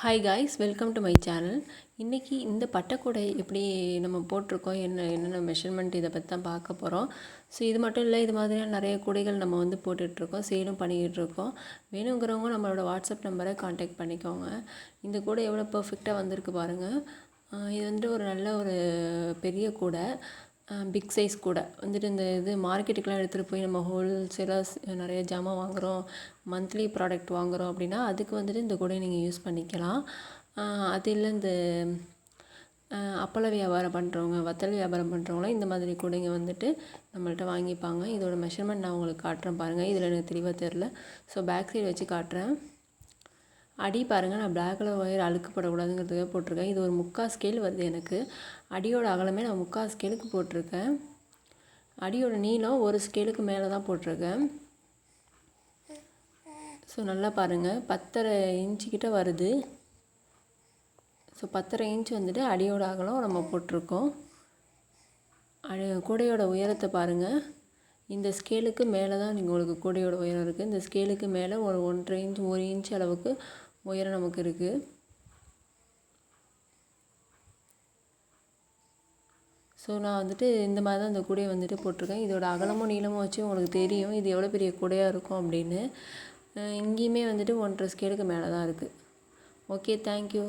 Hi guys welcome to my channel இன்றைக்கி இந்த பட்டைக்கூடை எப்படி நம்ம போட்டிருக்கோம் என்ன என்னென்ன மெஷர்மெண்ட் இதை பற்றி தான் பார்க்க போகிறோம் ஸோ இது மட்டும் இல்லை இது மாதிரியான நிறைய கூடைகள் நம்ம வந்து போட்டுட்ருக்கோம் சேலும் பண்ணிக்கிட்டு இருக்கோம் வேணுங்கிறவங்க நம்மளோட வாட்ஸ்அப் நம்பரை காண்டாக்ட் பண்ணிக்கோங்க. இந்த கூடை எவ்வளோ பர்ஃபெக்டாக வந்திருக்கு பாருங்கள் இது வந்துட்டு ஒரு நல்ல ஒரு பெரிய கூடை. பிக் சைஸ் கூட. வந்துட்டு இந்த இது மார்க்கெட்டுக்கெலாம் எடுத்துகிட்டு போய் நம்ம ஹோல்சேலாக நிறைய ஜாமான் வாங்குகிறோம் மந்த்லி ப்ராடக்ட் வாங்குகிறோம் அப்படின்னா அதுக்கு வந்துட்டு இந்த கூடையை நீங்கள் யூஸ் பண்ணிக்கலாம். அது இல்லை இந்த அப்பள வியாபாரம் பண்ணுறவங்க வத்தல் வியாபாரம் பண்ணுறவங்களாம் இந்த மாதிரி கூடைங்க வந்துட்டு நம்மள்ட்ட வாங்கிப்பாங்க. இதோட மெஷர்மெண்ட் நான் உங்களுக்கு காட்டுறேன் பாருங்கள் இதில் எனக்கு தெளிவாக தெரில ஸோ பேக் சைடு வச்சு காட்டுறேன். அடி பாருங்கள் நான் பிளாக் கலர் ஒயர் அழுக்குப்படக்கூடாதுங்கிறதுக்காக போட்டிருக்கேன். இது ஒரு முக்கால் ஸ்கேல் வருது எனக்கு. அடியோட அகலமே நான் முக்கால் ஸ்கேலுக்கு போட்டிருக்கேன். அடியோட நீளம் ஒரு ஸ்கேலுக்கு மேலே தான் போட்டிருக்கேன். ஸோ நல்லா பாருங்கள் பத்தரை இன்ச்சுக்கிட்ட வருது. ஸோ பத்தரை இன்ச் வந்துட்டு அடியோட அகலம் நம்ம போட்டிருக்கோம். அடி கூடையோட உயரத்தை பாருங்கள் இந்த ஸ்கேலுக்கு மேலே தான் நீங்கள் உங்களுக்கு கூடையோட உயரம் இருக்குது இந்த ஸ்கேலுக்கு மேலே ஒரு ஒன்றரை இன்ச் ஒரு இன்ச் அளவுக்கு உயரம் நமக்கு இருக்குது ஸோ நான் வந்துட்டு இந்த மாதிரி தான் இந்த கூடையை வந்துட்டு போட்டிருக்கேன். இதோட அகலமும் நீளமும் வச்சு உங்களுக்கு தெரியும். இது எவ்வளோ பெரிய கூடையாக இருக்கும் அப்படின்னு. இங்கேயுமே வந்துட்டு ஒன்றரை ஸ்கேலுக்கு மேலே தான் இருக்குது ஓகே தேங்க்யூ